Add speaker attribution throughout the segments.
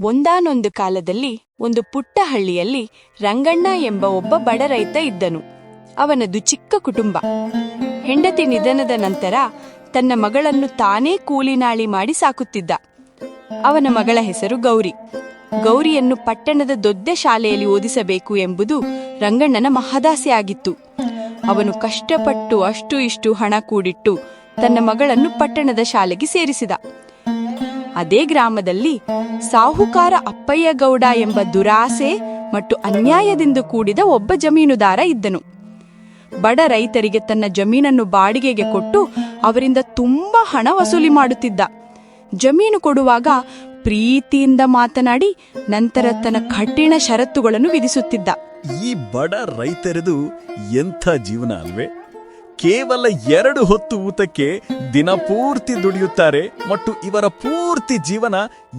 Speaker 1: ಒಂದಾನೊಂದು ಕಾಲದಲ್ಲಿ ಒಂದು ಪುಟ್ಟ ಹಳ್ಳಿಯಲ್ಲಿ ರಂಗಣ್ಣ ಎಂಬ ಒಬ್ಬ ಬಡ ರೈತ ಇದ್ದನು. ಅವನದು ಚಿಕ್ಕ ಕುಟುಂಬ. ಹೆಂಡತಿ ನಿಧನದ ನಂತರ ತನ್ನ ಮಗಳನ್ನು ತಾನೇ ಕೂಲಿನಾಳಿ ಮಾಡಿ ಸಾಕುತ್ತಿದ್ದ. ಅವನ ಮಗಳ ಹೆಸರು ಗೌರಿ. ಗೌರಿಯನ್ನು ಪಟ್ಟಣದ ದೊಡ್ಡ ಶಾಲೆಯಲ್ಲಿ ಓದಿಸಬೇಕು ಎಂಬುದು ರಂಗಣ್ಣನ ಮಹದಾಸೆಯಾಗಿತ್ತು ಅವನು ಕಷ್ಟಪಟ್ಟು ಅಷ್ಟು ಇಷ್ಟು ಹಣ ಕೂಡಿಟ್ಟು ತನ್ನ ಮಗಳನ್ನು ಪಟ್ಟಣದ ಶಾಲೆಗೆ ಸೇರಿಸಿದ. ಅದೇ ಗ್ರಾಮದಲ್ಲಿ ಸಾಹುಕಾರ ಅಪ್ಪಯ್ಯಗೌಡ ಎಂಬ ದುರಾಸೆ ಮತ್ತು ಅನ್ಯಾಯದಿಂದ ಕೂಡಿದ ಒಬ್ಬ ಜಮೀನುದಾರ ಇದ್ದನು. ಬಡ ರೈತರಿಗೆ ತನ್ನ ಜಮೀನನ್ನು ಬಾಡಿಗೆಗೆ ಕೊಟ್ಟು ಅವರಿಂದ ತುಂಬಾ ಹಣ ವಸೂಲಿ ಮಾಡುತ್ತಿದ್ದ. ಜಮೀನು ಕೊಡುವಾಗ ಪ್ರೀತಿಯಿಂದ ಮಾತನಾಡಿ ನಂತರ ತನ್ನ ಕಠಿಣ ಷರತ್ತುಗಳನ್ನು ವಿಧಿಸುತ್ತಿದ್ದ.
Speaker 2: ಈ ಬಡ ರೈತರದು ಎಂಥ ಜೀವನ ಅಲ್ವೇ? ಕೇವಲ ಎರಡು ಹೊತ್ತು ಊತಕ್ಕೆ ದಿನಪೂರ್ತಿ ದುಡಿಯುತ್ತಾರೆ ಮತ್ತು ಇವರ ಪೂರ್ತಿ ಜೀವನ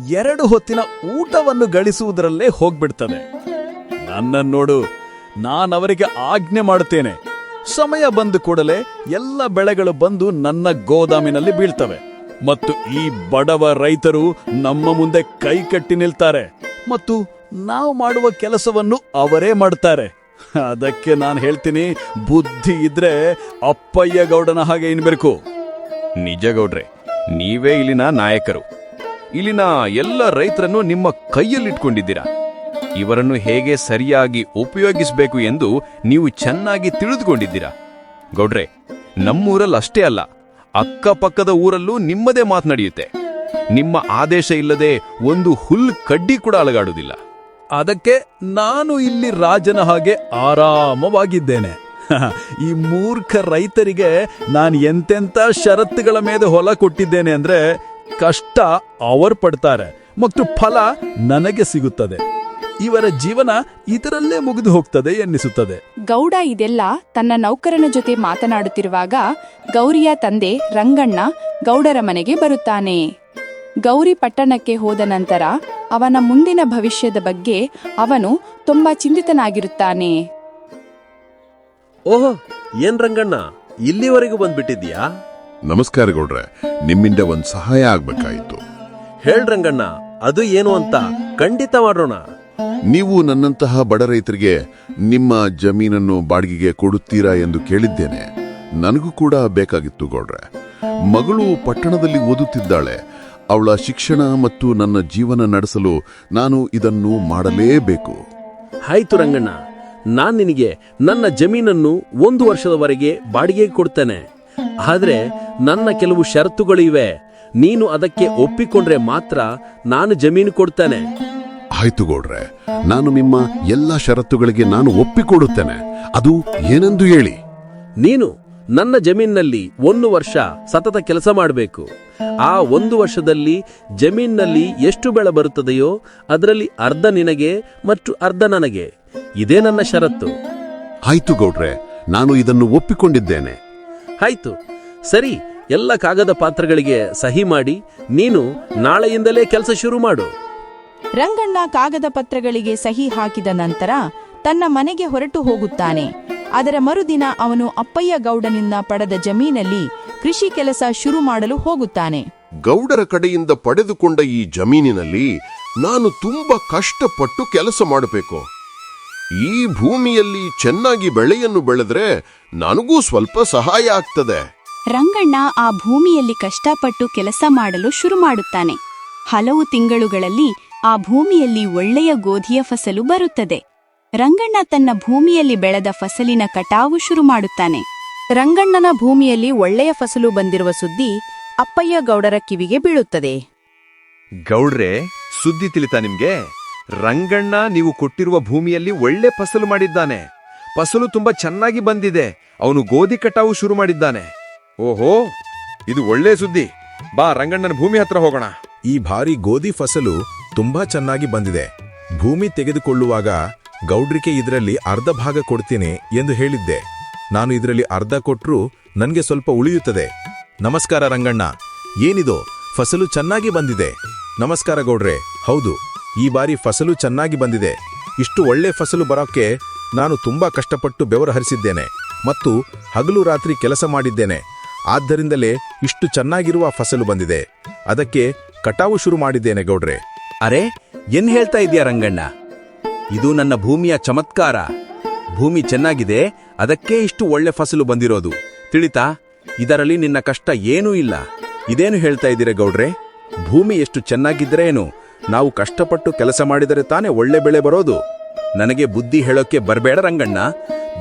Speaker 2: ಎರಡು ಹೊತ್ತಿನ ಊಟವನ್ನು ಗಳಿಸುವುದರಲ್ಲೇ ಹೋಗ್ಬಿಡ್ತದೆ. ನನ್ನನ್ನು ನೋಡು, ನಾನವರಿಗೆ ಆಜ್ಞೆ ಮಾಡುತ್ತೇನೆ. ಸಮಯ ಬಂದ ಕೂಡಲೇ ಎಲ್ಲ ಬೆಳೆಗಳು ಬಂದು ನನ್ನ ಗೋದಾಮಿನಲ್ಲಿ ಬೀಳ್ತವೆ. ಮತ್ತು ಈ ಬಡವ ರೈತರು ನಮ್ಮ ಮುಂದೆ ಕೈ ಕಟ್ಟಿ ನಿಲ್ತಾರೆ. ಮತ್ತು ನಾವು ಮಾಡುವ ಕೆಲಸವನ್ನು ಅವರೇ ಮಾಡ್ತಾರೆ. ಅದಕ್ಕೆ ನಾನು ಹೇಳ್ತೀನಿ, ಬುದ್ಧಿ ಇದ್ರೆ ಅಪ್ಪಯ್ಯ ಗೌಡನ ಹಾಗೆ ಇನ್ಬೇಕು.
Speaker 3: ನಿಜ ಗೌಡ್ರೆ ನೀವೇ ಇಲ್ಲಿನ ನಾಯಕರು. ಇಲ್ಲಿನ ಎಲ್ಲ ರೈತರನ್ನು ನಿಮ್ಮ ಕೈಯಲ್ಲಿಟ್ಕೊಂಡಿದ್ದೀರಾ. ಇವರನ್ನು ಹೇಗೆ ಸರಿಯಾಗಿ ಉಪಯೋಗಿಸಬೇಕು ಎಂದು ನೀವು ಚೆನ್ನಾಗಿ ತಿಳಿದುಕೊಂಡಿದ್ದೀರಾ. ಗೌಡ್ರೆ, ನಮ್ಮೂರಲ್ಲಿ ಅಷ್ಟೇ ಅಲ್ಲ, ಅಕ್ಕಪಕ್ಕದ ಊರಲ್ಲೂ ನಿಮ್ಮದೇ ಮಾತನಾಡಿಯುತ್ತೆ ನಿಮ್ಮ ಆದೇಶ ಇಲ್ಲದೆ ಒಂದು ಹುಲ್ ಕಡ್ಡಿ ಕೂಡ ಅಲಗಾಡುವುದಿಲ್ಲ.
Speaker 2: ಅದಕ್ಕೆ ನಾನು ಇಲ್ಲಿ ರಾಜನ ಹಾಗೆ ಆರಾಮವಾಗಿದ್ದೇನೆ. ಈ ಮೂರ್ಖ ರೈತರಿಗೆ ನಾನು ಎಂತೆಂತ ಷರತ್ತುಗಳ ಮೇಲೆ ಹೊಲ ಕೊಟ್ಟಿದ್ದೇನೆ ಅಂದ್ರೆ ಕಷ್ಟ ಅವರು ಪಡ್ತಾರೆ, ಮತ್ತು ಫಲ ನನಗೆ ಸಿಗುತ್ತದೆ. ಇವರ ಜೀವನ ಇದರಲ್ಲೇ ಮುಗಿದು ಹೋಗ್ತದೆ ಎನ್ನಿಸುತ್ತದೆ.
Speaker 1: ಗೌಡ ಇದೆಲ್ಲ ತನ್ನ ನೌಕರನ ಜೊತೆ ಮಾತನಾಡುತ್ತಿರುವಾಗ ಗೌರಿಯ ತಂದೆ ರಂಗಣ್ಣ ಗೌಡರ ಮನೆಗೆ ಬರುತ್ತಾನೆ. ಗೌರಿ ಪಟ್ಟಣಕ್ಕೆ ಹೋದ ನಂತರ ಅವನ ಮುಂದಿನ ಭವಿಷ್ಯದ ಬಗ್ಗೆ ಅವನು ತುಂಬಾ ಚಿಂತಿತನಾಗಿರುತ್ತಾನೆ.
Speaker 4: ಓಹೋ ಏನ್ ರಂಗಣ್ಣ ಇಲ್ಲಿವರೆಗೂ ಬಂದ್ಬಿಟ್ಟಿದ್ಯಾ
Speaker 5: ನಮಸ್ಕಾರ ಗೌಡ್ರೆ ನಿಮ್ಮಿಂದ ಒಂದ್ ಸಹಾಯ ಆಗ್ಬೇಕಾಯ್ತು.
Speaker 4: ಹೇಳ್ ರಂಗಣ್ಣ ಅದು ಏನು ಅಂತ ಖಂಡಿತ ಮಾಡೋಣ.
Speaker 5: ನೀವು ನನ್ನಂತಹ ಬಡ ರೈತರಿಗೆ ನಿಮ್ಮ ಜಮೀನನ್ನು ಬಾಡಿಗೆಗೆ ಕೊಡುತ್ತೀರಾ ಎಂದು ಕೇಳಿದ್ದೇನೆ. ನನಗೂ ಕೂಡ ಬೇಕಾಗಿತ್ತು ಗೌಡ್ರೆ. ಮಗಳು ಪಟ್ಟಣದಲ್ಲಿ ಓದುತ್ತಿದ್ದಾಳೆ. ಅವಳ ಶಿಕ್ಷಣ ಮತ್ತು ನನ್ನ ಜೀವನ ನಡೆಸಲು ನಾನು ಇದನ್ನು ಮಾಡಲೇಬೇಕು.
Speaker 4: ಆಯ್ತು ರಂಗಣ್ಣ ನಾನ್ ನಿನಗೆ ನನ್ನ ಜಮೀನನ್ನು ಒಂದು ವರ್ಷದವರೆಗೆ ಬಾಡಿಗೆಗೆ ಕೊಡ್ತೇನೆ. ಆದ್ರೆ ನನ್ನ ಕೆಲವು ಷರತ್ತುಗಳಿವೆ. ನೀನು ಅದಕ್ಕೆ ಒಪ್ಪಿಕೊಂಡ್ರೆ ಮಾತ್ರ ನಾನು ಜಮೀನು ಕೊಡ್ತೇನೆ.
Speaker 5: ಆಯ್ತು ಗೌಡ್ರೆ ನಾನು ನಿಮ್ಮ ಎಲ್ಲ ಷರತ್ತುಗಳಿಗೆ ನಾನು ಒಪ್ಪಿಕೊಡುತ್ತೇನೆ. ಅದು ಏನೆಂದು ಹೇಳಿ.
Speaker 4: ನೀನು ನನ್ನ ಜಮೀನಿನಲ್ಲಿ ಒಂದು ವರ್ಷ ಸತತ ಕೆಲಸ ಮಾಡಬೇಕು. ಆ ಒಂದು ವರ್ಷದಲ್ಲಿ ಜಮೀನಿನಲ್ಲಿ ಎಷ್ಟು ಬೆಳೆ ಬರುತ್ತದೆಯೋ ಅದರಲ್ಲಿ ಅರ್ಧ ನಿನಗೆ ಮತ್ತು ಅರ್ಧ ನನಗೆ. ಇದೇ ನನ್ನ ಷರತ್ತು.
Speaker 5: ಆಯ್ತು ಗೌಡ್ರೆ ನಾನು ಇದನ್ನು ಒಪ್ಪಿಕೊಂಡಿದ್ದೇನೆ.
Speaker 4: ಆಯ್ತು. ಸರಿ ಎಲ್ಲ ಕಾಗದ ಪಾತ್ರಗಳಿಗೆ ಸಹಿ ಮಾಡಿ ನೀನು ನಾಳೆಯಿಂದಲೇ ಕೆಲಸ ಶುರು ಮಾಡು.
Speaker 6: ರಂಗಣ್ಣ ಕಾಗದ ಪತ್ರಗಳಿಗೆ ಸಹಿ ಹಾಕಿದ ನಂತರ ತನ್ನ ಮನೆಗೆ ಹೊರಟು ಹೋಗುತ್ತಾನೆ. ಅದರ ಮರುದಿನ ಅವನು ಅಪ್ಪಯ್ಯ ಗೌಡನಿಂದ ಪಡೆದ ಜಮೀನಲ್ಲಿ ಕೃಷಿ ಕೆಲಸ ಶುರು ಮಾಡಲು ಹೋಗುತ್ತಾನೆ.
Speaker 7: ಗೌಡರ ಕಡೆಯಿಂದ ಪಡೆದುಕೊಂಡ ಈ ಜಮೀನಿನಲ್ಲಿ ನಾನು ತುಂಬಾ ಕಷ್ಟಪಟ್ಟು ಕೆಲಸ ಮಾಡಬೇಕು. ಈ ಭೂಮಿಯಲ್ಲಿ ಚೆನ್ನಾಗಿ ಬೆಳೆಯನ್ನು ಬೆಳೆದ್ರೆ ನನಗೂ ಸ್ವಲ್ಪ ಸಹಾಯ ಆಗ್ತದೆ.
Speaker 8: ರಂಗಣ್ಣ ಆ ಭೂಮಿಯಲ್ಲಿ ಕಷ್ಟಪಟ್ಟು ಕೆಲಸ ಮಾಡಲು ಶುರು ಮಾಡುತ್ತಾನೆ. ಹಲವು ತಿಂಗಳುಗಳಲ್ಲಿ ಆ ಭೂಮಿಯಲ್ಲಿ ಒಳ್ಳೆಯ ಗೋಧಿಯ ಫಸಲು ಬರುತ್ತದೆ. ರಂಗಣ್ಣ ತನ್ನ ಭೂಮಿಯಲ್ಲಿ ಬೆಳೆದ ಫಸಲಿನ ಕಟಾವು ಶುರು ಮಾಡುತ್ತಾನೆ.
Speaker 6: ರಂಗಣ್ಣನ ಭೂಮಿಯಲ್ಲಿ ಒಳ್ಳೆಯ ಫಸಲು ಬಂದಿರುವ ಸುದ್ದಿ ಅಪ್ಪಯ್ಯ ಗೌಡರ ಕಿವಿಗೆ ಬೀಳುತ್ತದೆ.
Speaker 3: ಗೌಡ್ರೆ ಸುದ್ದಿ ತಿಳಿತಾ ನಿಮ್ಗೆ? ರಂಗಣ್ಣ ನೀವು ಕೊಟ್ಟಿರುವ ಭೂಮಿಯಲ್ಲಿ ಒಳ್ಳೆ ಫಸಲು ಮಾಡಿದ್ದಾನೆ. ಫಸಲು ತುಂಬಾ ಚೆನ್ನಾಗಿ ಬಂದಿದೆ. ಅವನು ಗೋಧಿ ಕಟಾವು ಶುರು ಮಾಡಿದ್ದಾನೆ. ಓಹೋ ಇದು ಒಳ್ಳೆ ಸುದ್ದಿ. ಬಾ ರಂಗಣ್ಣನ ಭೂಮಿ ಹತ್ರ ಹೋಗೋಣ.
Speaker 9: ಈ ಭಾರಿ ಗೋಧಿ ಫಸಲು ತುಂಬಾ ಚೆನ್ನಾಗಿ ಬಂದಿದೆ. ಭೂಮಿ ತೆಗೆದುಕೊಳ್ಳುವಾಗ ಗೌಡ್ರಿಗೆ ಇದರಲ್ಲಿ ಅರ್ಧ ಭಾಗ ಕೊಡ್ತೀನಿ ಎಂದು ಹೇಳಿದ್ದೆ. ನಾನು ಇದರಲ್ಲಿ ಅರ್ಧ ಕೊಟ್ರೂ ನನಗೆ ಸ್ವಲ್ಪ ಉಳಿಯುತ್ತದೆ. ನಮಸ್ಕಾರ ರಂಗಣ್ಣ. ಏನಿದು? ಫಸಲು ಚೆನ್ನಾಗಿ ಬಂದಿದೆ. ನಮಸ್ಕಾರ ಗೌಡ್ರೆ. ಹೌದು, ಈ ಬಾರಿ ಫಸಲು ಚೆನ್ನಾಗಿ ಬಂದಿದೆ. ಇಷ್ಟು ಒಳ್ಳೆ ಫಸಲು ಬರೋಕ್ಕೆ ನಾನು ತುಂಬಾ ಕಷ್ಟಪಟ್ಟು ಬೆವರು ಹರಿಸಿದ್ದೇನೆ ಮತ್ತು ಹಗಲು ರಾತ್ರಿ ಕೆಲಸ ಮಾಡಿದ್ದೇನೆ. ಆದ್ದರಿಂದಲೇ ಇಷ್ಟು ಚೆನ್ನಾಗಿರುವ ಫಸಲು ಬಂದಿದೆ. ಅದಕ್ಕೆ ಕಟಾವು ಶುರು ಮಾಡಿದ್ದೇನೆ ಗೌಡ್ರೆ.
Speaker 2: ಅರೆ, ಏನ್ ಹೇಳ್ತಾ ಇದೆಯಾ ರಂಗಣ್ಣ? ಇದು ನನ್ನ ಭೂಮಿಯ ಚಮತ್ಕಾರ. ಭೂಮಿ ಚೆನ್ನಾಗಿದೆ, ಅದಕ್ಕೆ ಇಷ್ಟು ಒಳ್ಳೆ ಫಸಲು ಬಂದಿರೋದು. ತಿಳಿತಾ, ಇದರಲ್ಲಿ ನಿನ್ನ ಕಷ್ಟ ಏನೂ ಇಲ್ಲ. ಇದೇನು ಹೇಳ್ತಾ ಇದ್ದೀರ ಗೌಡ್ರೆ? ಭೂಮಿ ಎಷ್ಟು ಚೆನ್ನಾಗಿದ್ರೆ ಏನು? ನಾವು ಕಷ್ಟಪಟ್ಟು ಕೆಲಸ ಮಾಡಿದರೆ ತಾನೇ ಒಳ್ಳೆ ಬೆಳೆ ಬರೋದು. ನನಗೆ ಬುದ್ಧಿ ಹೇಳೋಕೆ ಬರಬೇಡ ರಂಗಣ್ಣ.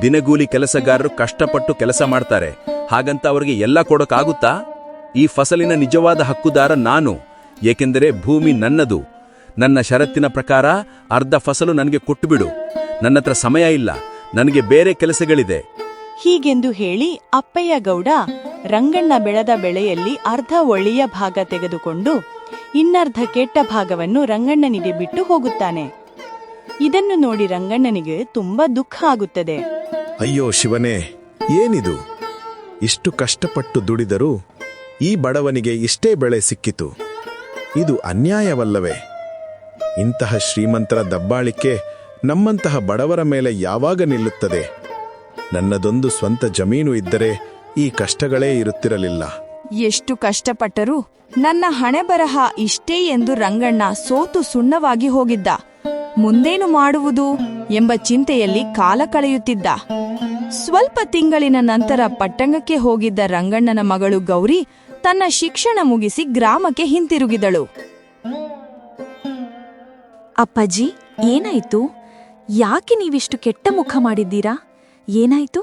Speaker 2: ದಿನಗೂಲಿ ಕೆಲಸಗಾರರು ಕಷ್ಟಪಟ್ಟು ಕೆಲಸ ಮಾಡ್ತಾರೆ. ಹಾಗಂತ ಅವರಿಗೆ ಎಲ್ಲ ಕೊಡೋಕ್ಕಾಗುತ್ತಾ ಈ ಫಸಲಿನ ನಿಜವಾದ ಹಕ್ಕುದಾರ ನಾನು. ಏಕೆಂದರೆ ಭೂಮಿ ನನ್ನದು. ನನ್ನ ಷರತ್ತಿನ ಪ್ರಕಾರ ಅರ್ಧ ಫಸಲು ನನಗೆ ಕೊಟ್ಟುಬಿಡು. ನನ್ನತ್ರ ಸಮಯ ಇಲ್ಲ. ನನಗೆ ಬೇರೆ ಕೆಲಸಗಳಿದೆ.
Speaker 1: ಹೀಗೆಂದು ಹೇಳಿ ಅಪ್ಪಯ್ಯ ಗೌಡ ರಂಗಣ್ಣ ಬೆಳೆದ ಬೆಳೆಯಲ್ಲಿ ಅರ್ಧ ಒಳ್ಳೆಯ ಭಾಗ ತೆಗೆದುಕೊಂಡು ಇನ್ನರ್ಧ ಕೆಟ್ಟ ಭಾಗವನ್ನು ರಂಗಣ್ಣನಿಗೆ ಬಿಟ್ಟು ಹೋಗುತ್ತಾನೆ. ಇದನ್ನು ನೋಡಿ ರಂಗಣ್ಣನಿಗೆ ತುಂಬಾ ದುಃಖ ಆಗುತ್ತದೆ.
Speaker 9: ಅಯ್ಯೋ ಶಿವನೇ ಏನಿದು? ಇಷ್ಟು ಕಷ್ಟಪಟ್ಟು ದುಡಿದರೂ ಈ ಬಡವನಿಗೆ ಇಷ್ಟೇ ಬೆಳೆ ಸಿಕ್ಕಿತು. ಇದು ಅನ್ಯಾಯವಲ್ಲವೇ? ಇಂತಹ ಶ್ರೀಮಂತರ ದಬ್ಬಾಳಿಕೆ ನಮ್ಮಂತಹ ಬಡವರ ಮೇಲೆ ಯಾವಾಗ ನಿಲ್ಲುತ್ತದೆ? ನನ್ನದೊಂದು ಸ್ವಂತ ಜಮೀನು ಇದ್ದರೆ ಈ ಕಷ್ಟಗಳೇ ಇರುತ್ತಿರಲಿಲ್ಲ.
Speaker 1: ಎಷ್ಟು ಕಷ್ಟಪಟ್ಟರೂ ನನ್ನ ಹಣೆ ಬರಹ ಇಷ್ಟೇ ಎಂದು ರಂಗಣ್ಣ ಸೋತು ಸುಣ್ಣವಾಗಿ ಹೋಗಿದ್ದ. ಮುಂದೇನು ಮಾಡುವುದು ಎಂಬ ಚಿಂತೆಯಲ್ಲಿ ಕಾಲ ಕಳೆಯುತ್ತಿದ್ದ. ಸ್ವಲ್ಪ ತಿಂಗಳಿನ ನಂತರ ಪಟ್ಟಂಗಕ್ಕೆ ಹೋಗಿದ್ದ ರಂಗಣ್ಣನ ಮಗಳು ಗೌರಿ ತನ್ನ ಶಿಕ್ಷಣ ಮುಗಿಸಿ ಗ್ರಾಮಕ್ಕೆ ಹಿಂತಿರುಗಿದಳು.
Speaker 10: ಅಪ್ಪಾಜಿ, ಏನಾಯ್ತು? ಯಾಕೆ ನೀವಿಷ್ಟು ಕೆಟ್ಟ ಮುಖ ಮಾಡಿದ್ದೀರಾ? ಏನಾಯ್ತು?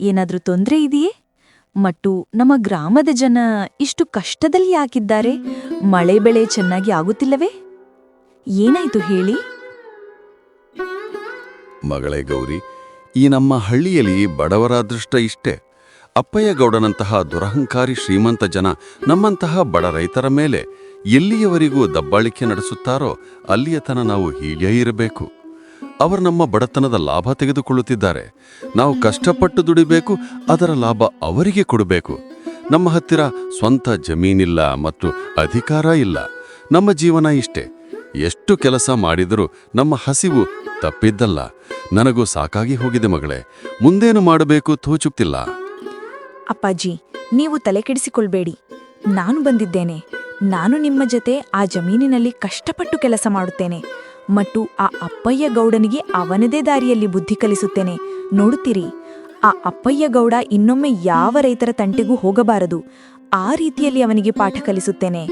Speaker 10: ಏನಾದ್ರೂ ತೊಂದ್ರೆ ಇದೆಯೇ? ಮಟ್ಟು ನಮ್ಮ ಗ್ರಾಮದ ಜನ ಇಷ್ಟು ಕಷ್ಟದಲ್ಲಿ ಯಾಕಿದ್ದಾರೆ? ಮಳೆ ಬೆಳೆ ಚೆನ್ನಾಗಿ ಆಗುತ್ತಿಲ್ಲವೇ? ಏನಾಯ್ತು ಹೇಳಿ?
Speaker 11: ಮಗಳೇ ಗೌರಿ, ಈ ನಮ್ಮ ಹಳ್ಳಿಯಲ್ಲಿ ಬಡವರ ಅದೃಷ್ಟ ಇಷ್ಟೇ. ಅಪ್ಪಯ್ಯಗೌಡನಂತಹ ದುರಹಂಕಾರಿ ಶ್ರೀಮಂತ ಜನ ನಮ್ಮಂತಹ ಬಡ ರೈತರ ಮೇಲೆ ಎಲ್ಲಿಯವರೆಗೂ ದಬ್ಬಾಳಿಕೆ ನಡೆಸುತ್ತಾರೋ ಅಲ್ಲಿಯ ತನ ನಾವು ಹೀಗೆ ಇರಬೇಕು. ಅವರು ನಮ್ಮ ಬಡತನದ ಲಾಭ ತೆಗೆದುಕೊಳ್ಳುತ್ತಿದ್ದಾರೆ. ನಾವು ಕಷ್ಟಪಟ್ಟು ದುಡಿಬೇಕು, ಅದರ ಲಾಭ ಅವರಿಗೆ ಕೊಡಬೇಕು. ನಮ್ಮ ಹತ್ತಿರ ಸ್ವಂತ ಜಮೀನಿಲ್ಲ ಮತ್ತು ಅಧಿಕಾರ ಇಲ್ಲ. ನಮ್ಮ ಜೀವನ ಇಷ್ಟೇ. ಎಷ್ಟು ಕೆಲಸ ಮಾಡಿದರೂ ನಮ್ಮ ಹಸಿವು ತಪ್ಪಿದ್ದಲ್ಲ. ನನಗೂ ಸಾಕಾಗಿ ಹೋಗಿದೆ ಮಗಳೇ. ಮುಂದೇನು ಮಾಡಬೇಕು ತೋಚುತ್ತಿಲ್ಲ.
Speaker 10: ಅಪ್ಪಾಜಿ, ನೀವು ತಲೆಕೆಡಿಸಿಕೊಳ್ಬೇಡಿ. ನಾನು ಬಂದಿದ್ದೇನೆ. ನಾನು ನಿಮ್ಮ ಜೊತೆ ಆ ಜಮೀನಿನಲ್ಲಿ ಕಷ್ಟಪಟ್ಟು ಕೆಲಸ ಮಾಡುತ್ತೇನೆ. ಮತ್ತು ಆ ಅಪ್ಪಯ್ಯ ಗೌಡನಿಗೆ ಅವನದೇ ದಾರಿಯಲ್ಲಿ ಬುದ್ಧಿ ಕಲಿಸುತ್ತೇನೆ. ನೋಡುತ್ತೀರಿ ಆ ಅಪ್ಪಯ್ಯ ಗೌಡ ಇನ್ನೊಮ್ಮೆ ಯಾವ ರೈತರ ತಂಟೆಗೂ ಹೋಗಬಾರದು. ಆ ರೀತಿಯಲ್ಲಿ ಅವನಿಗೆ ಪಾಠ ಕಲಿಸುತ್ತೇನೆ.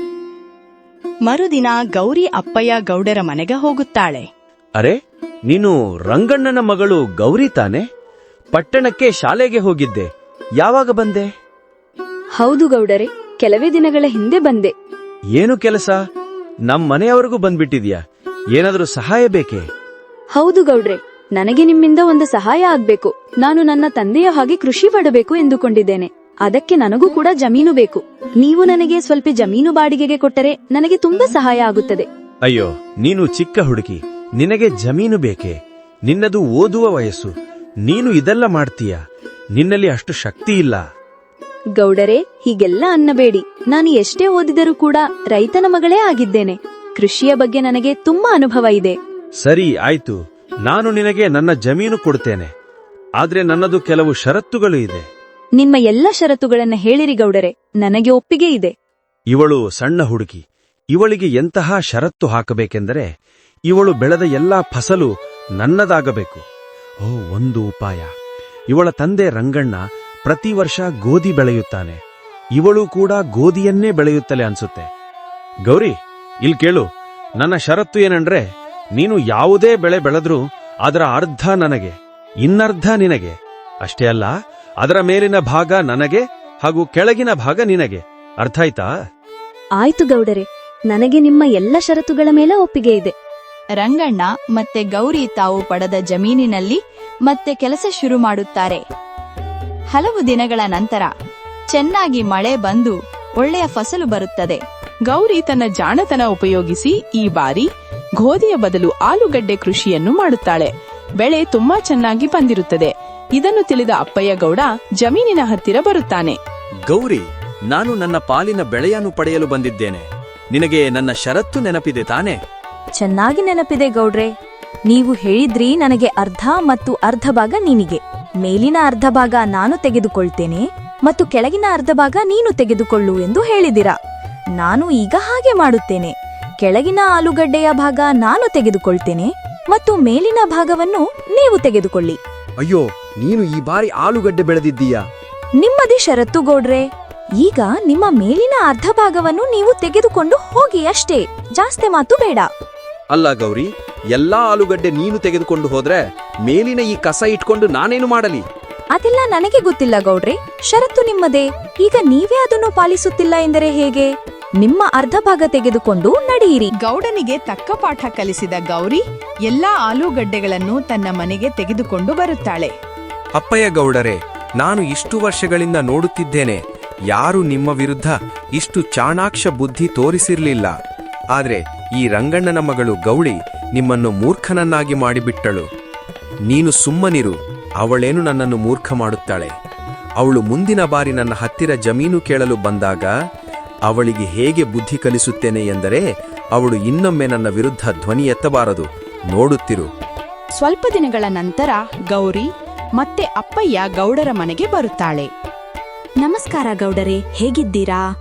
Speaker 1: ಮರುದಿನ ಗೌರಿ ಅಪ್ಪಯ್ಯ ಗೌಡರ ಮನೆಗೆ ಹೋಗುತ್ತಾಳೆ.
Speaker 12: ಅರೆ ನೀನು ರಂಗಣ್ಣನ ಮಗಳು ಗೌರಿ ತಾನೆ? ಪಟ್ಟಣಕ್ಕೆ ಶಾಲೆಗೆ ಹೋಗಿದ್ದೆ. ಯಾವಾಗ ಬಂದೆ?
Speaker 10: ಹೌದು ಗೌಡರೆ ಕೆಲವೇ ದಿನಗಳ ಹಿಂದೆ ಬಂದೆ.
Speaker 12: ಏನು ಕೆಲಸ? ನಮ್ ಮನೆಯವರೆಗೂ ಬಂದ್ಬಿಟ್ಟಿದ್ಯಾ? ಏನಾದ್ರೂ ಸಹಾಯ ಬೇಕೇ?
Speaker 10: ಹೌದು ಗೌಡ್ರೆ ನನಗೆ ನಿಮ್ಮಿಂದ ಒಂದು ಸಹಾಯ ಆಗ್ಬೇಕು. ನಾನು ನನ್ನ ತಂದೆಯ ಹಾಗೆ ಕೃಷಿ ಮಾಡಬೇಕು ಎಂದುಕೊಂಡಿದ್ದೇನೆ. ಅದಕ್ಕೆ ನನಗೂ ಕೂಡ ಜಮೀನು ಬೇಕು. ನೀವು ನನಗೆ ಸ್ವಲ್ಪ ಜಮೀನು ಬಾಡಿಗೆಗೆ ಕೊಟ್ಟರೆ ನನಗೆ ತುಂಬಾ ಸಹಾಯ ಆಗುತ್ತದೆ.
Speaker 12: ಅಯ್ಯೋ ನೀನು ಚಿಕ್ಕ ಹುಡುಗಿ. ನಿನಗೆ ಜಮೀನು ಬೇಕೆ? ನಿನ್ನದು ಓದುವ ವಯಸ್ಸು. ನೀನು ಇದೆಲ್ಲ ಮಾಡ್ತೀಯ? ನಿನ್ನಲ್ಲಿ ಅಷ್ಟು ಶಕ್ತಿ ಇಲ್ಲ.
Speaker 10: ಗೌಡರೆ ಹೀಗೆಲ್ಲ ಅನ್ನಬೇಡಿ. ನಾನು ಎಷ್ಟೇ ಓದಿದರೂ ಕೂಡ ರೈತನ ಮಗಳೇ ಆಗಿದ್ದೇನೆ. ಕೃಷಿಯ ಬಗ್ಗೆ ನನಗೆ ತುಂಬಾ ಅನುಭವ ಇದೆ.
Speaker 12: ಸರಿ ಆಯ್ತು. ನಾನು ನಿನಗೆ ನನ್ನ ಜಮೀನು ಕೊಡ್ತೇನೆ. ಆದ್ರೆ ನನ್ನದು ಕೆಲವು ಷರತ್ತುಗಳು ಇದೆ.
Speaker 10: ನಿಮ್ಮ ಎಲ್ಲ ಷರತ್ತುಗಳನ್ನ ಹೇಳಿರಿ ಗೌಡರೆ. ನನಗೆ ಒಪ್ಪಿಗೆ ಇದೆ.
Speaker 12: ಇವಳು ಸಣ್ಣ ಹುಡುಗಿ. ಇವಳಿಗೆ ಎಂತಹ ಷರತ್ತು ಹಾಕಬೇಕೆಂದರೆ ಇವಳು ಬೆಳೆದ ಎಲ್ಲಾ ಫಸಲು ನನ್ನದಾಗಬೇಕು. ಓ ಒಂದು ಉಪಾಯ. ಇವಳ ತಂದೆ ರಂಗಣ್ಣ ಪ್ರತಿ ವರ್ಷ ಗೋಧಿ ಬೆಳೆಯುತ್ತಾನೆ. ಇವಳು ಕೂಡ ಗೋಧಿಯನ್ನೇ ಬೆಳೆಯುತ್ತಲೇ ಅನ್ಸುತ್ತೆ. ಗೌರಿ ಇಲ್ ಕೇಳು. ನನ್ನ ಷರತ್ತು ಏನಂದ್ರೆ ನೀನು ಯಾವುದೇ ಬೆಳೆ ಬೆಳೆದ್ರೂ ಅದರ ಅರ್ಧ ನನಗೆ ಇನ್ನರ್ಧ ನಿನಗೆ. ಅಷ್ಟೇ ಅಲ್ಲ ಅದರ ಮೇಲಿನ ಭಾಗ ನನಗೆ ಹಾಗೂ ಕೆಳಗಿನ ಭಾಗ ನಿನಗೆ. ಅರ್ಥ ಆಯ್ತಾ?
Speaker 10: ಆಯ್ತು ಗೌಡರೆ ನನಗೆ ನಿಮ್ಮ ಎಲ್ಲ ಷರತ್ತುಗಳ ಮೇಲೆ ಒಪ್ಪಿಗೆ ಇದೆ.
Speaker 1: ರಂಗಣ್ಣ ಮತ್ತೆ ಗೌರಿ ತಾವು ಪಡೆದ ಜಮೀನಿನಲ್ಲಿ ಮತ್ತೆ ಕೆಲಸ ಶುರು ಮಾಡುತ್ತಾರೆ. ಹಲವು ದಿನಗಳ ನಂತರ ಚೆನ್ನಾಗಿ ಮಳೆ ಬಂದು ಒಳ್ಳೆಯ ಫಸಲು ಬರುತ್ತದೆ. ಗೌರಿ ತನ್ನ ಜಾಣತನ ಉಪಯೋಗಿಸಿ ಈ ಬಾರಿ ಗೋಧಿಯ ಬದಲು ಆಲೂಗಡ್ಡೆ ಕೃಷಿಯನ್ನು ಮಾಡುತ್ತಾಳೆ. ಬೆಳೆ ತುಂಬಾ ಚೆನ್ನಾಗಿ ಬಂದಿರುತ್ತದೆ. ಇದನ್ನು ತಿಳಿದ ಅಪ್ಪಯ್ಯ ಗೌಡ ಜಮೀನಿನ ಹತ್ತಿರ ಬರುತ್ತಾನೆ.
Speaker 13: ಗೌರಿ ನಾನು ನನ್ನ ಪಾಲಿನ ಬೆಳೆಯನ್ನು ಪಡೆಯಲು ಬಂದಿದ್ದೇನೆ. ನಿನಗೆ ನನ್ನ ಷರತ್ತು ನೆನಪಿದೆ ತಾನೆ?
Speaker 10: ಚೆನ್ನಾಗಿ ನೆನಪಿದೆ ಗೌಡ್ರೆ. ನೀವು ಹೇಳಿದ್ರಿ ನನಗೆ ಅರ್ಧ ಮತ್ತು ಅರ್ಧ ಭಾಗ ನಿನಿಗೆ. ಮೇಲಿನ ಅರ್ಧ ಭಾಗ ನಾನು ತೆಗೆದುಕೊಳ್ತೇನೆ ಮತ್ತು ಕೆಳಗಿನ ಅರ್ಧ ಭಾಗ ನೀನು ತೆಗೆದುಕೊಳ್ಳು ಎಂದು ಹೇಳಿದಿರಾ. ನಾನು ಈಗ ಹಾಗೆ ಮಾಡುತ್ತೇನೆ. ಕೆಳಗಿನ ಆಲೂಗಡ್ಡೆಯ ಭಾಗ ನಾನು ತೆಗೆದುಕೊಳ್ತೇನೆ ಮತ್ತು ಮೇಲಿನ ಭಾಗವನ್ನು ನೀವು ತೆಗೆದುಕೊಳ್ಳಿ.
Speaker 14: ಅಯ್ಯೋ ನೀನು ಈ ಬಾರಿ ಆಲೂಗಡ್ಡೆ ಬೆಳೆದಿದ್ದೀಯಾ?
Speaker 10: ನಿಮ್ಮದೇ ಷರತ್ತು ಗೌಡ್ರೆ. ಈಗ ನಿಮ್ಮ ಮೇಲಿನ ಅರ್ಧ ಭಾಗವನ್ನು ನೀವು ತೆಗೆದುಕೊಂಡು ಹೋಗಿ ಅಷ್ಟೇ. ಜಾಸ್ತಿ ಮಾತು ಬೇಡ.
Speaker 14: ಅಲ್ಲ ಗೌರಿ ಎಲ್ಲಾ ಆಲೂಗಡ್ಡೆ ನೀನು ತೆಗೆದುಕೊಂಡು ಹೋದ್ರೆ ಮೇಲಿನ ಈ ಕಸ ಇಟ್ಕೊಂಡು ನಾನೇನು ಮಾಡಲಿ?
Speaker 10: ಅದೆಲ್ಲ ನನಗೆ ಗೊತ್ತಿಲ್ಲ ಗೌಡ್ರಿ ಷರತ್ತು ನಿಮ್ಮದೇ. ಈಗ ನೀವೇ ಅದನ್ನು ಪಾಲಿಸುತ್ತಿಲ್ಲ ಎಂದರೆ ಹೇಗೆ? ನಿಮ್ಮ ಅರ್ಧ ಭಾಗ ತೆಗೆದುಕೊಂಡು ನಡೆಯಿರಿ.
Speaker 1: ಗೌಡನಿಗೆ ತಕ್ಕ ಪಾಠ ಕಲಿಸಿದ ಗೌರಿ ಎಲ್ಲಾ ಆಲೂಗಡ್ಡೆಗಳನ್ನು ತನ್ನ ಮನೆಗೆ ತೆಗೆದುಕೊಂಡು ಬರುತ್ತಾಳೆ.
Speaker 15: ಅಪ್ಪಯ್ಯ ಗೌಡರೇ ನಾನು ಇಷ್ಟು ವರ್ಷಗಳಿಂದ ನೋಡುತ್ತಿದ್ದೇನೆ ಯಾರು ನಿಮ್ಮ ವಿರುದ್ಧ ಇಷ್ಟು ಚಾಣಾಕ್ಷ ಬುದ್ಧಿ ತೋರಿಸಿರ್ಲಿಲ್ಲ. ಆದ್ರೆ ಈ ರಂಗಣ್ಣನ ಮಗಳು ಗೌಳಿ ನಿಮ್ಮನ್ನು ಮೂರ್ಖನನ್ನಾಗಿ ಮಾಡಿಬಿಟ್ಟಳು. ನೀನು ಸುಮ್ಮನಿರು ಅವಳೇನು ನನ್ನನ್ನು ಮೂರ್ಖ ಮಾಡುತ್ತಾಳೆ? ಅವಳು ಮುಂದಿನ ಬಾರಿ ನನ್ನ ಹತ್ತಿರ ಜಮೀನು ಕೇಳಲು ಬಂದಾಗ ಅವಳಿಗೆ ಹೇಗೆ ಬುದ್ಧಿ ಕಲಿಸುತ್ತೇನೆ ಎಂದರೆ ಅವಳು ಇನ್ನೊಮ್ಮೆ ನನ್ನ ವಿರುದ್ಧ ಧ್ವನಿ ಎತ್ತಬಾರದು. ನೋಡುತ್ತಿರು.
Speaker 1: ಸ್ವಲ್ಪ ದಿನಗಳ ನಂತರ ಗೌರಿ ಮತ್ತೆ ಅಪ್ಪಯ್ಯ ಗೌಡರ ಮನೆಗೆ ಬರುತ್ತಾಳೆ.
Speaker 10: ನಮಸ್ಕಾರ ಗೌಡರೇ ಹೇಗಿದ್ದೀರಾ?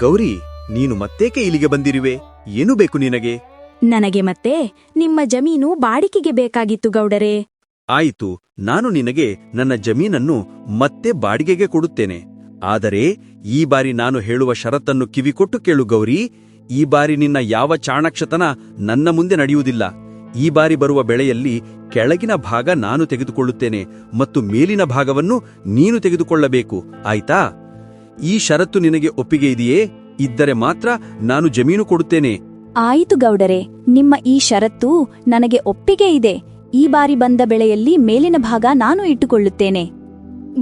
Speaker 2: ಗೌರಿ ನೀನು ಮತ್ತೇಕೆ ಇಲ್ಲಿಗೆ ಬಂದಿರುವೆ? ಏನು ಬೇಕು ನಿನಗೆ?
Speaker 10: ನನಗೆ ಮತ್ತೆ ನಿಮ್ಮ ಜಮೀನು ಬಾಡಿಕೆಗೆ ಬೇಕಾಗಿತ್ತು ಗೌಡರೆ.
Speaker 2: ಆಯಿತು ನಾನು ನಿನಗೆ ನನ್ನ ಜಮೀನನ್ನು ಮತ್ತೆ ಬಾಡಿಗೆಗೆ ಕೊಡುತ್ತೇನೆ. ಆದರೆ ಈ ಬಾರಿ ನಾನು ಹೇಳುವ ಷರತ್ತನ್ನು ಕಿವಿಕೊಟ್ಟು ಕೇಳು ಗೌರಿ. ಈ ಬಾರಿ ನಿನ್ನ ಯಾವ ಚಾಣಕ್ಷತನ ನನ್ನ ಮುಂದೆ ನಡೆಯುವುದಿಲ್ಲ. ಈ ಬಾರಿ ಬರುವ ಬೆಳೆಯಲ್ಲಿ ಕೆಳಗಿನ ಭಾಗ ನಾನು ತೆಗೆದುಕೊಳ್ಳುತ್ತೇನೆ ಮತ್ತು ಮೇಲಿನ ಭಾಗವನ್ನು ನೀನು ತೆಗೆದುಕೊಳ್ಳಬೇಕು. ಆಯ್ತಾ? ಈ ಷರತ್ತು ನಿನಗೆ ಒಪ್ಪಿಗೆ ಇದೆಯೇ? ಇದ್ದರೆ ಮಾತ್ರ ನಾನು ಜಮೀನು ಕೊಡುತ್ತೇನೆ.
Speaker 10: ಆಯಿತು ಗೌಡರೆ ನಿಮ್ಮ ಈ ಷರತ್ತು ನನಗೆ ಒಪ್ಪಿಗೆ ಇದೆ. ಈ ಬಾರಿ ಬಂದ ಬೆಳೆಯಲ್ಲಿ ಮೇಲಿನ ಭಾಗ ನಾನು ಇಟ್ಟುಕೊಳ್ಳುತ್ತೇನೆ.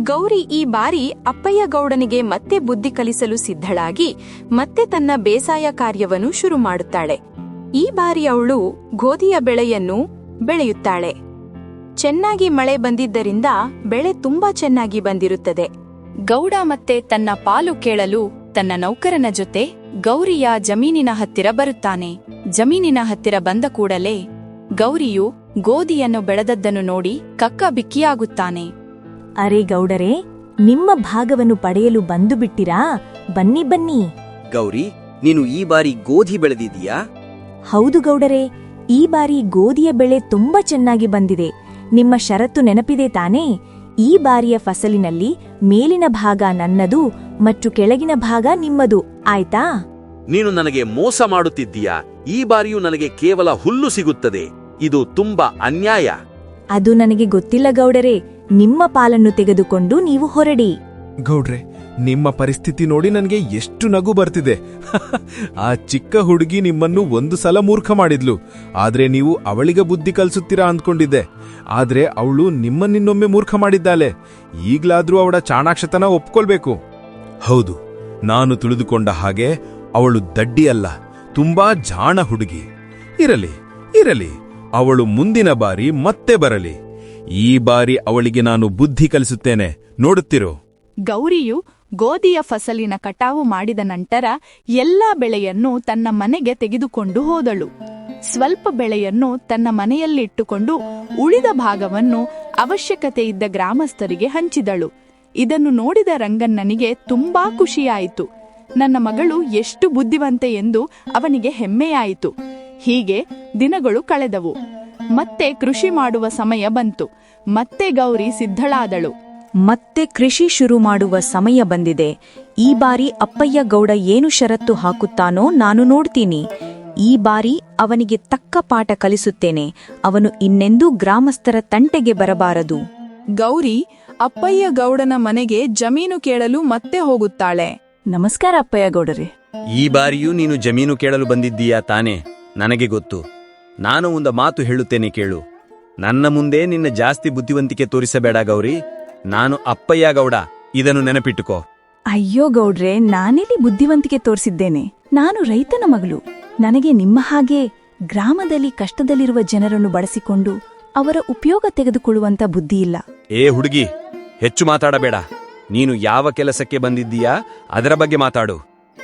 Speaker 16: ಗೌರಿ ಈ ಬಾರಿ ಅಪ್ಪಯ್ಯ ಗೌಡನಿಗೆ ಮತ್ತೆ ಬುದ್ಧಿ ಕಲಿಸಲು ಸಿದ್ಧಳಾಗಿ ಮತ್ತೆ ತನ್ನ ಬೇಸಾಯ ಕಾರ್ಯವನ್ನು ಶುರು ಮಾಡುತ್ತಾಳೆ. ಈ ಬಾರಿ ಅವಳು ಗೋಧಿಯ ಬೆಳೆಯನ್ನು ಬೆಳೆಯುತ್ತಾಳೆ. ಚೆನ್ನಾಗಿ ಮಳೆ ಬಂದಿದ್ದರಿಂದ ಬೆಳೆ ತುಂಬಾ ಚೆನ್ನಾಗಿ ಬಂದಿರುತ್ತದೆ. ಗೌಡ ಮತ್ತೆ ತನ್ನ ಪಾಲು ಕೇಳಲು ತನ್ನ ನೌಕರನ ಜೊತೆ ಗೌರಿಯ ಜಮೀನಿನ ಹತ್ತಿರ ಬರುತ್ತಾನೆ. ಜಮೀನಿನ ಹತ್ತಿರ ಬಂದ ಕೂಡಲೇ ಗೌರಿಯು ಗೋಧಿಯನ್ನು ಬೆಳೆದದ್ದನ್ನು ನೋಡಿ ಕಕ್ಕ ಬಿಕ್ಕಿಯಾಗುತ್ತಾನೆ.
Speaker 10: ಅರೆ ಗೌಡರೆ ನಿಮ್ಮ ಭಾಗವನ್ನು ಪಡೆಯಲು ಬಂದು ಬಿಟ್ಟಿರಾ ಬನ್ನಿ ಬನ್ನಿ.
Speaker 14: ಗೌರಿ ನೀನು ಈ ಬಾರಿ ಗೋಧಿ ಬೆಳೆದಿದೀಯಾ
Speaker 10: ಹೌದು ಗೌಡರೆ ಈ ಬಾರಿ ಗೋಧಿಯ ಬೆಳೆ ತುಂಬಾ ಚೆನ್ನಾಗಿ ಬಂದಿದೆ. ನಿಮ್ಮ ಷರತ್ತು ನೆನಪಿದೆ ತಾನೇ? ಈ ಬಾರಿಯ ಫಸಲಿನಲ್ಲಿ ಮೇಲಿನ ಭಾಗ ನನ್ನದು ಮತ್ತು ಕೆಳಗಿನ ಭಾಗ ನಿಮ್ಮದು ಆಯ್ತಾ?
Speaker 12: ನೀನು ನನಗೆ ಮೋಸ ಮಾಡುತ್ತಿದ್ದೀಯಾ? ಈ ಬಾರಿಯೂ ನನಗೆ ಕೇವಲ ಹುಲ್ಲು ಸಿಗುತ್ತದೆ. ಇದು ತುಂಬಾ ಅನ್ಯಾಯ.
Speaker 10: ಅದು ನನಗೆ ಗೊತ್ತಿಲ್ಲ ಗೌಡರೆ ನಿಮ್ಮ ಪಾಲನ್ನು ತೆಗೆದುಕೊಂಡು ನೀವು ಹೊರಡಿ.
Speaker 9: ಗೌಡ್ರೆ ನಿಮ್ಮ ಪರಿಸ್ಥಿತಿ ನೋಡಿ ನನಗೆ ಎಷ್ಟು ನಗು ಬರ್ತಿದೆ. ಆ ಚಿಕ್ಕ ಹುಡುಗಿ ನಿಮ್ಮನ್ನು ಒಂದು ಸಲ ಮೂರ್ಖ ಮಾಡಿದ್ಲು. ಆದ್ರೆ ನೀವು ಅವಳಿಗೆ ಬುದ್ಧಿ ಕಲಿಸುತ್ತೀರಾ ಅಂದ್ಕೊಂಡಿದ್ದೆ. ಆದ್ರೆ ಅವಳು ನಿಮ್ಮನ್ನಿನ್ನೊಮ್ಮೆ ಮೂರ್ಖ ಮಾಡಿದ್ದಾಳೆ. ಈಗ್ಲಾದ್ರೂ ಅವಳ ಚಾಣಾಕ್ಷತನ ಒಪ್ಕೊಳ್ಬೇಕು. ಹೌದು ನಾನು ತಿಳಿದುಕೊಂಡ ಹಾಗೆ ಅವಳು ದಡ್ಡಿಯಲ್ಲ ತುಂಬಾ ಜಾಣ ಹುಡುಗಿ. ಇರಲಿ ಇರಲಿ ಅವಳು ಮುಂದಿನ ಬಾರಿ ಮತ್ತೆ ಬರಲಿ. ಈ ಬಾರಿ ಅವಳಿಗೆ ನಾನು ಬುದ್ಧಿ ಕಲಿಸುತ್ತೇನೆ. ನೋಡುತ್ತಿರು.
Speaker 1: ಗೌರಿಯು ಗೋಧಿಯ ಫಸಲಿನ ಕಟಾವು ಮಾಡಿದ ನಂತರ ಎಲ್ಲಾ ಬೆಳೆಯನ್ನು ತನ್ನ ಮನೆಗೆ ತೆಗೆದುಕೊಂಡು ಹೋದಳು. ಸ್ವಲ್ಪ ಬೆಳೆಯನ್ನು ತನ್ನ ಮನೆಯಲ್ಲಿಟ್ಟುಕೊಂಡು ಉಳಿದ ಭಾಗವನ್ನು ಅವಶ್ಯಕತೆ ಇದ್ದ ಗ್ರಾಮಸ್ಥರಿಗೆ ಹಂಚಿದಳು. ಇದನ್ನು ನೋಡಿದ ರಂಗಣ್ಣನಿಗೆ ತುಂಬಾ ಖುಷಿಯಾಯಿತು. ನನ್ನ ಮಗಳು ಎಷ್ಟು ಬುದ್ಧಿವಂತೆ ಎಂದು ಅವನಿಗೆ ಹೆಮ್ಮೆಯಾಯಿತು. ಹೀಗೆ ದಿನಗಳು ಕಳೆದವು. ಮತ್ತೆ ಕೃಷಿ ಮಾಡುವ ಸಮಯ ಬಂತು. ಮತ್ತೆ ಗೌರಿ ಸಿದ್ಧಳಾದಳು.
Speaker 10: ಮತ್ತೆ ಕೃಷಿ ಶುರು ಮಾಡುವ ಸಮಯ ಬಂದಿದೆ. ಈ ಬಾರಿ ಅಪ್ಪಯ್ಯ ಗೌಡ ಏನು ಷರತ್ತು ಹಾಕುತ್ತಾನೋ ನಾನು ನೋಡ್ತೀನಿ. ಈ ಬಾರಿ ಅವನಿಗೆ ತಕ್ಕ ಪಾಠ ಕಲಿಸುತ್ತೇನೆ. ಅವನು ಇನ್ನೆಂದೂ ಗ್ರಾಮಸ್ಥರ ತಂಟೆಗೆ ಬರಬಾರದು.
Speaker 1: ಗೌರಿ ಅಪ್ಪಯ್ಯ ಗೌಡನ ಮನೆಗೆ ಜಮೀನು ಕೇಳಲು ಮತ್ತೆ ಹೋಗುತ್ತಾಳೆ.
Speaker 10: ನಮಸ್ಕಾರ ಅಪ್ಪಯ್ಯ ಗೌಡರೇ.
Speaker 2: ಈ ಬಾರಿಯೂ ನೀನು ಜಮೀನು ಕೇಳಲು ಬಂದಿದ್ದೀಯಾ ತಾನೇ? ನನಗೆ ಗೊತ್ತು. ನಾನು ಒಂದು ಮಾತು ಹೇಳುತ್ತೇನೆ ಕೇಳು. ನನ್ನ ಮುಂದೆ ನಿನ್ನ ಜಾಸ್ತಿ ಬುದ್ಧಿವಂತಿಕೆ ತೋರಿಸಬೇಡ ಗೌರಿ. ನಾನು ಅಪ್ಪಯ್ಯ ಗೌಡ. ಇದನ್ನು ನೆನಪಿಟ್ಟುಕೋ.
Speaker 10: ಅಯ್ಯೋ ಗೌಡ್ರೆ ನಾನೆಲ್ಲಿ ಬುದ್ಧಿವಂತಿಕೆ ತೋರಿಸಿದ್ದೇನೆ. ನಾನು ರೈತನ ಮಗಳು. ನನಗೆ ನಿಮ್ಮ ಹಾಗೆ ಗ್ರಾಮದಲ್ಲಿ ಕಷ್ಟದಲ್ಲಿರುವ ಜನರನ್ನು ಬಳಸಿಕೊಂಡು ಅವರ ಉಪಯೋಗ ತೆಗೆದುಕೊಳ್ಳುವಂತ ಬುದ್ಧಿ ಇಲ್ಲ.
Speaker 2: ಏ ಹುಡುಗಿ ಹೆಚ್ಚು ಮಾತಾಡಬೇಡ. ನೀನು ಯಾವ ಕೆಲಸಕ್ಕೆ ಬಂದಿದ್ದೀಯಾ? ಅದರ ಬಗ್ಗೆ ಮಾತಾಡು.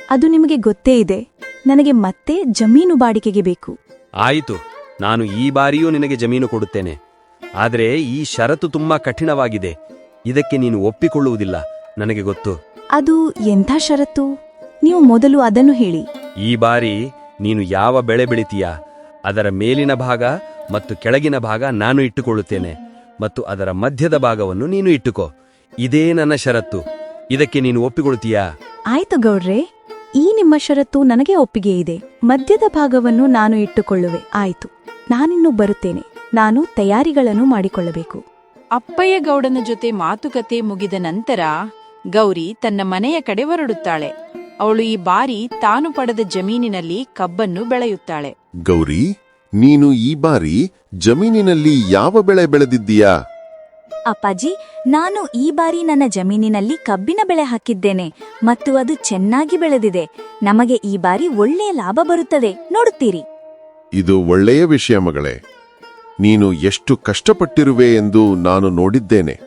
Speaker 10: ಅದು ನಿಮಗೆ ಗೊತ್ತೇ ಇದೆ. ನನಗೆ ಮತ್ತೆ ಜಮೀನು ಬಾಡಿಕೆಗೆ ಬೇಕು.
Speaker 2: ಆಯಿತು. ನಾನು ಈ ಬಾರಿಯೂ ನಿನಗೆ ಜಮೀನು ಕೊಡುತ್ತೇನೆ. ಆದರೆ ಈ ಷರತ್ತು ತುಂಬಾ ಕಠಿಣವಾಗಿದೆ. ಇದಕ್ಕೆ ನೀನು ಒಪ್ಪಿಕೊಳ್ಳುವುದಿಲ್ಲ ನನಗೆ ಗೊತ್ತು.
Speaker 10: ಅದು ಎಂಥ ಷರತ್ತು? ನೀವು ಮೊದಲು ಅದನ್ನು ಹೇಳಿ.
Speaker 2: ಈ ಬಾರಿ
Speaker 14: ನೀನು ಯಾವ ಬೆಳೆ ಬೆಳಿತೀಯಾ? ಅದರ ಮೇಲಿನ ಭಾಗ ಮತ್ತು ಕೆಳಗಿನ ಭಾಗ ನಾನು ಇಟ್ಟುಕೊಳ್ಳುತ್ತೇನೆ ಮತ್ತು ಅದರ ಮಧ್ಯದ ಭಾಗವನ್ನು ನೀನು ಇಟ್ಟುಕೋ. ಇದೇ ನನ್ನ ಷರತ್ತು. ಇದಕ್ಕೆ ನೀನು ಒಪ್ಪಿಕೊಳ್ತೀಯಾ?
Speaker 8: ಆಯ್ತು ಗೌಡ್ರೆ. ಈ ನಿಮ್ಮ ಷರತ್ತು ನನಗೆ ಒಪ್ಪಿಗೆ ಇದೆ. ಮಧ್ಯದ ಭಾಗವನ್ನು ನಾನು ಇಟ್ಟುಕೊಳ್ಳುವೆ. ಆಯ್ತು. ನಾನಿನ್ನು ಬರುತ್ತೇನೆ. ನಾನು ತಯಾರಿಗಳನ್ನು ಮಾಡಿಕೊಳ್ಳಬೇಕು.
Speaker 1: ಅಪ್ಪಯ್ಯ ಗೌಡನ ಜೊತೆ ಮಾತುಕತೆ ಮುಗಿದ ನಂತರ ಗೌರಿ ತನ್ನ ಮನೆಯ ಕಡೆ ಹೊರಡುತ್ತಾಳೆ. ಅವಳು ಈ ಬಾರಿ ತಾನು ಪಡೆದ ಜಮೀನಿನಲ್ಲಿ ಕಬ್ಬನ್ನು ಬೆಳೆಯುತ್ತಾಳೆ.
Speaker 5: ಗೌರಿ ನೀನು ಈ ಬಾರಿ ಜಮೀನಿನಲ್ಲಿ ಯಾವ ಬೆಳೆ ಬೆಳೆದಿದ್ದೀಯಾ?
Speaker 10: ಅಪ್ಪಾಜಿ ನಾನು ಈ ಬಾರಿ ನನ್ನ ಜಮೀನಿನಲ್ಲಿ ಕಬ್ಬಿನ ಬೆಳೆ ಹಾಕಿದ್ದೇನೆ ಮತ್ತು ಅದು ಚೆನ್ನಾಗಿ ಬೆಳೆದಿದೆ. ನಮಗೆ ಈ ಬಾರಿ ಒಳ್ಳೆಯ ಲಾಭ ಬರುತ್ತದೆ. ನೋಡುತ್ತೀರಿ.
Speaker 5: ಇದು ಒಳ್ಳೆಯ ವಿಷಯ ಮಗಳೇ. ನೀನು ಎಷ್ಟು ಕಷ್ಟಪಟ್ಟಿರುವೆ ಎಂದು ನಾನು ನೋಡಿದ್ದೇನೆ.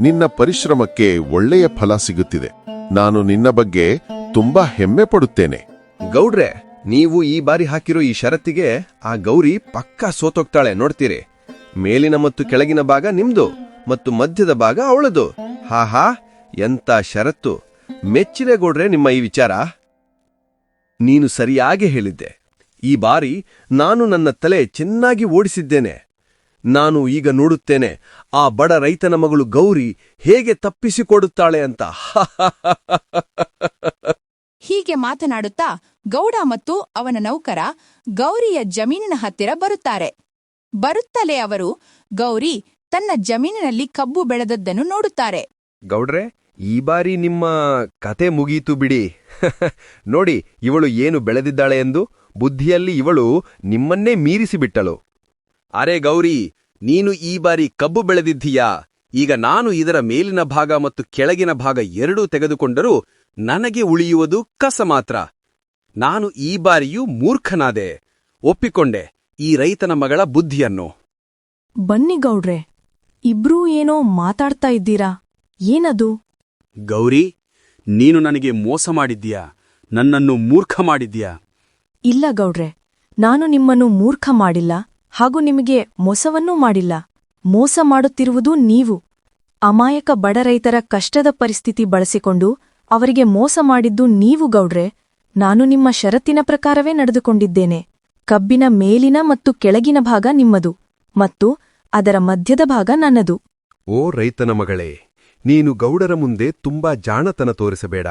Speaker 5: ನಿನ್ನ ಪರಿಶ್ರಮಕ್ಕೆ ಒಳ್ಳೆಯ ಫಲ ಸಿಗುತ್ತಿದೆ. ನಾನು ನಿನ್ನ ಬಗ್ಗೆ ತುಂಬಾ ಹೆಮ್ಮೆ ಪಡುತ್ತೇನೆ.
Speaker 2: ಗೌಡ್ರೆ, ನೀವು ಈ ಬಾರಿ ಹಾಕಿರೋ ಈ ಷರತ್ತಿಗೆ ಆ ಗೌರಿ ಪಕ್ಕಾ ಸೋತೋಗ್ತಾಳೆ, ನೋಡ್ತೀರಿ. ಮೇಲಿನ ಮತ್ತು ಕೆಳಗಿನ ಭಾಗ ನಿಮ್ದು ಮತ್ತು ಮಧ್ಯದ ಭಾಗ ಅವಳದು. ಹಾ ಹಾ ಎಂತ ಷರತ್ತು. ಮೆಚ್ಚಿದೆ ಗೌಡ್ರೆ ನಿಮ್ಮ ಈ ವಿಚಾರ. ನೀನು ಸರಿಯಾಗಿ ಹೇಳಿದ್ದೆ. ಈ ಬಾರಿ ನಾನು ನನ್ನ ತಲೆ ಚೆನ್ನಾಗಿ ಓಡಿಸಿದ್ದೇನೆ. ನಾನು ಈಗ ನೋಡುತ್ತೇನೆ, ಆ ಬಡ ರೈತನ ಮಗಳು ಗೌರಿ ಹೇಗೆ ತಪ್ಪಿಸಿಕೊಡುತ್ತಾಳೆ ಅಂತ.
Speaker 1: ಹೀಗೆ ಮಾತನಾಡುತ್ತಾ ಗೌಡ ಮತ್ತು ಅವನ ನೌಕರ ಗೌರಿಯ ಜಮೀನಿನ ಹತ್ತಿರ ಬರುತ್ತಾರೆ. ಬರುತ್ತಲೇ ಅವರು, ಗೌರಿ, ತನ್ನ ಜಮೀನಿನಲ್ಲಿ ಕಬ್ಬು ಬೆಳೆದದ್ದನ್ನು ನೋಡುತ್ತಾರೆ.
Speaker 2: ಗೌಡ್ರೆ, ಈ ಬಾರಿ ನಿಮ್ಮ ಕತೆ ಮುಗಿಯಿತು ಬಿಡಿ. ನೋಡಿ, ಇವಳು ಏನು ಬೆಳೆದಿದ್ದಾಳೆ ಎಂದು. ಬುದ್ಧಿಯಲ್ಲಿ ಇವಳು ನಿಮ್ಮನ್ನೇ ಮೀರಿಸಿಬಿಟ್ಟಳು. ಅರೆ ಗೌರಿ, ನೀನು ಈ ಬಾರಿ ಕಬ್ಬು ಬೆಳೆದಿದ್ದೀಯಾ? ಈಗ ನಾನು ಇದರ ಮೇಲಿನ ಭಾಗ ಮತ್ತು ಕೆಳಗಿನ ಭಾಗ ಎರಡೂ ತೆಗೆದುಕೊಂಡರೂ ನನಗೆ ಉಳಿಯುವುದು ಕಸ ಮಾತ್ರ. ನಾನು ಈ ಬಾರಿಯೂ ಮೂರ್ಖನಾದೆ. ಒಪ್ಪಿಕೊಂಡೆ ಈ ರೈತನ ಮಗಳ ಬುದ್ಧಿಯನ್ನು.
Speaker 10: ಬನ್ನಿ ಗೌಡ್ರೆ ಇಬ್ರೂ ಏನೋ ಮಾತಾಡ್ತಾ ಇದ್ದೀರಾ? ಏನದು?
Speaker 2: ಗೌರಿ ನೀನು ನನಗೆ ಮೋಸ ಮಾಡಿದ್ದೀಯಾ? ನನ್ನನ್ನು ಮೂರ್ಖ ಮಾಡಿದ್ದೀಯಾ?
Speaker 10: ಇಲ್ಲ ಗೌಡ್ರೆ ನಾನು ನಿಮ್ಮನ್ನು ಮೂರ್ಖ ಮಾಡಿಲ್ಲ ಹಾಗೂ ನಿಮಗೆ ಮೋಸವನ್ನೂ ಮಾಡಿಲ್ಲ. ಮೋಸ ಮಾಡುತ್ತಿರುವುದು ನೀವು. ಅಮಾಯಕ ಬಡ ರೈತರ ಕಷ್ಟದ ಪರಿಸ್ಥಿತಿ ಬಳಸಿಕೊಂಡು ಅವರಿಗೆ ಮೋಸ ಮಾಡಿದ್ದು ನೀವು ಗೌಡ್ರೆ. ನಾನು ನಿಮ್ಮ ಷರತ್ತಿನ ಪ್ರಕಾರವೇ ನಡೆದುಕೊಂಡಿದ್ದೇನೆ. ಕಬ್ಬಿನ ಮೇಲಿನ ಮತ್ತು ಕೆಳಗಿನ ಭಾಗ ನಿಮ್ಮದು ಮತ್ತು ಅದರ ಮಧ್ಯದ ಭಾಗ ನನ್ನದು.
Speaker 2: ಓ ರೈತನ ಮಗಳೇ ನೀನು ಗೌಡರ ಮುಂದೆ ತುಂಬಾ ಜಾಣತನ ತೋರಿಸಬೇಡ.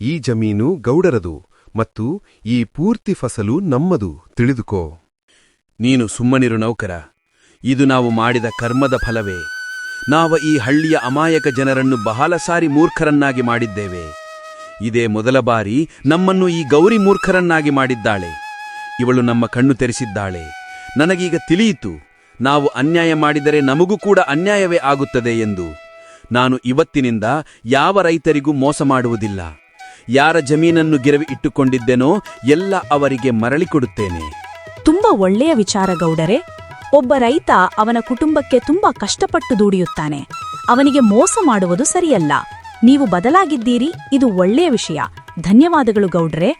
Speaker 2: ಈ ಜಮೀನು ಗೌಡರದು ಮತ್ತು ಈ ಪೂರ್ತಿ ಫಸಲು ನಮ್ಮದು. ತಿಳಿದುಕೋ. ನೀನು ಸುಮ್ಮನಿರು ನೌಕರ ಇದು ನಾವು ಮಾಡಿದ ಕರ್ಮದ ಫಲವೇ. ನಾವು ಈ ಹಳ್ಳಿಯ ಅಮಾಯಕ ಜನರನ್ನು ಬಹಳ ಸಾರಿ ಮೂರ್ಖರನ್ನಾಗಿ ಮಾಡಿದ್ದೇವೆ. ಇದೇ ಮೊದಲ ಬಾರಿ ನಮ್ಮನ್ನು ಈ ಗೌರಿ ಮೂರ್ಖರನ್ನಾಗಿ ಮಾಡಿದ್ದಾಳೆ. ಇವಳು ನಮ್ಮ ಕಣ್ಣು ತೆರೆಸಿದ್ದಾಳೆ. ನನಗೀಗ ತಿಳಿಯಿತು, ನಾವು ಅನ್ಯಾಯ ಮಾಡಿದರೆ ನಮಗೂ ಕೂಡ ಅನ್ಯಾಯವೇ ಆಗುತ್ತದೆ ಎಂದು. ನಾನು ಇವತ್ತಿನಿಂದ ಯಾವ ರೈತರಿಗೂ ಮೋಸ ಮಾಡುವುದಿಲ್ಲ. ಯಾರ ಜಮೀನನ್ನು ಗಿರವಿ ಇಟ್ಟುಕೊಂಡಿದ್ದೆನೋ ಎಲ್ಲ ಅವರಿಗೆ ಮರಳಿ ಕೊಡುತ್ತೇನೆ.
Speaker 10: ತುಂಬಾ ಒಳ್ಳೆಯ ವಿಚಾರ ಗೌಡರೆ. ಒಬ್ಬ ರೈತ ಅವನ ಕುಟುಂಬಕ್ಕೆ ತುಂಬಾ ಕಷ್ಟಪಟ್ಟು ದುಡಿಯುತ್ತಾನೆ. ಅವನಿಗೆ ಮೋಸ ಮಾಡುವುದು ಸರಿಯಲ್ಲ. ನೀವು ಬದಲಾಗಿದ್ದೀರಿ, ಇದು ಒಳ್ಳೆಯ ವಿಷಯ. ಧನ್ಯವಾದಗಳು ಗೌಡ್ರೆ.